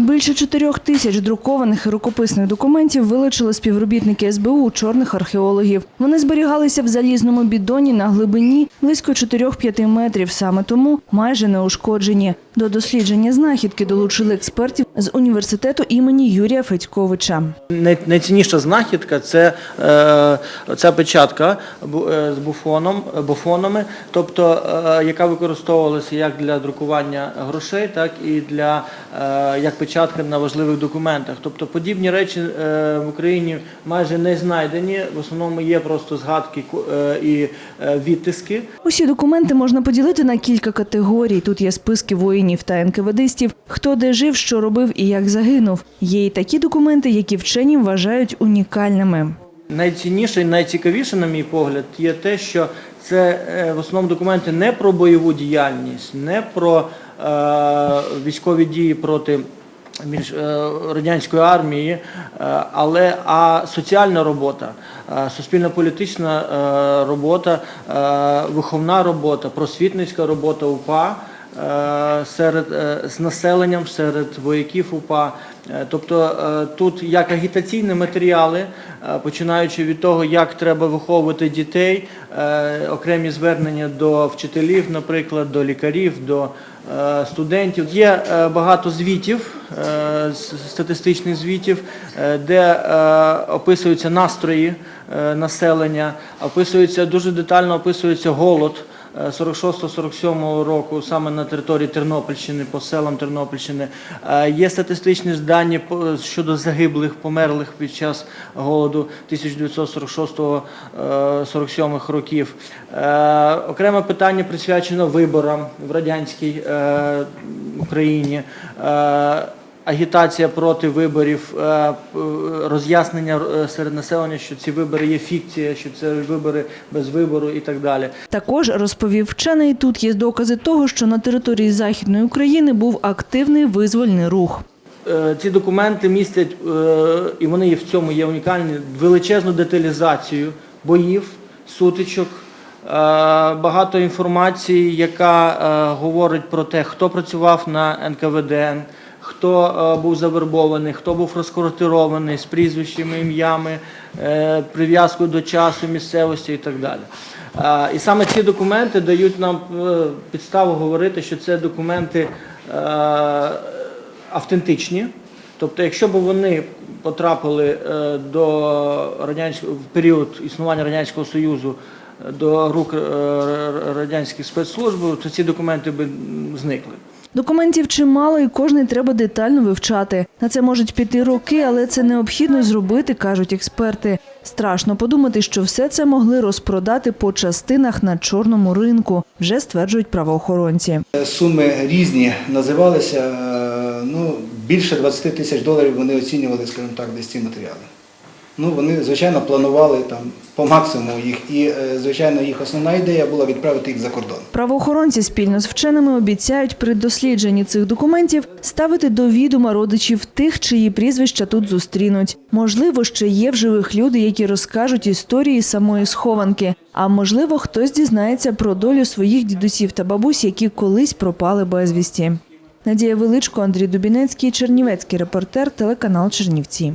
Більше чотирьох тисяч друкованих і рукописних документів вилучили співробітники СБУ чорних археологів. Вони зберігалися в залізному бідоні на глибині близько 4-5 метрів. Саме тому майже неушкоджені. До дослідження знахідки долучили експертів з університету імені Юрія Федьковича. Найцінніша знахідка це е, ця печатка е, з буфоном, буфонами, тобто е, яка використовувалася як для друкування грошей, так і для як печатка на важливих документах. Тобто подібні речі е, в Україні майже не знайдені. В основному є просто згадки е, і е, відтиски. Усі документи можна поділити на кілька категорій. Тут є списки воїнів та НКВДистів, хто де жив, що робив і як загинув. Є і такі документи, які вчені вважають унікальними. Найцінніше і найцікавіше, на мій погляд, є те, що це в основному документи не про бойову діяльність, не про е, військові дії проти більш е, радянської армії, е, але а соціальна робота, е, суспільно-політична робота, виховна робота, просвітницька робота УПА серед е, з населенням, серед вояків УПА. Е, Тобто е, тут як агітаційні матеріали, е, починаючи від того, як треба виховувати дітей, е, окремі звернення до вчителів, наприклад, до лікарів, до е, студентів. Є е, багато звітів, е, статистичних звітів, е, де е, описуються настрої е, населення, описується дуже детально описується голод. Е, 46-47 року саме на території Тернопільщини, по селам Тернопільщини. Е, Є статистичні дані щодо загиблих, померлих під час голоду 1946-47 років. Е, Окреме питання присвячено виборам в радянській е, Україні. Е, Агітація проти виборів, е, роз'яснення е, серед населення, що ці вибори є фікція, що це вибори без вибору і так далі. Також розповів вчений, тут є докази того, що на території Західної України був активний визвольний рух. Е, Ці документи містять, е, і вони є в цьому є унікальні, величезну деталізацію боїв, сутичок, е, багато інформації, яка е, говорить про те, хто працював на НКВД, хто е, був завербований, хто був розквартирований з прізвищами, ім'ями, е, прив'язкою до часу, місцевості і так далі. Е, І саме ці документи дають нам підставу говорити, що це документи автентичні. Тобто, якщо б вони потрапили до в період існування радянського союзу до рук радянських спецслужб, то ці документи б зникли. Документів чимало, і кожний треба детально вивчати. На це можуть піти роки, але це необхідно зробити, кажуть експерти. Страшно подумати, що все це могли розпродати по частинах на чорному ринку, вже стверджують правоохоронці. Суми різні називалися. е, Ну, більше 20 тисяч доларів вони оцінювали, скажімо так, десь ці матеріали. Ну, вони, звичайно, планували там по максимуму їх. І, е, звичайно, їх основна ідея була відправити їх за кордон. Правоохоронці спільно з вченими обіцяють при дослідженні цих документів ставити до відома родичів тих, чиї прізвища тут зустрінуть. Можливо, ще є в живих люди, які розкажуть історії самої схованки. А можливо, хтось дізнається про долю своїх дідусів та бабусь, які колись пропали безвісті. Надія Величко, Андрій Дубінецький, Чернівецький репортер, телеканал Чернівці.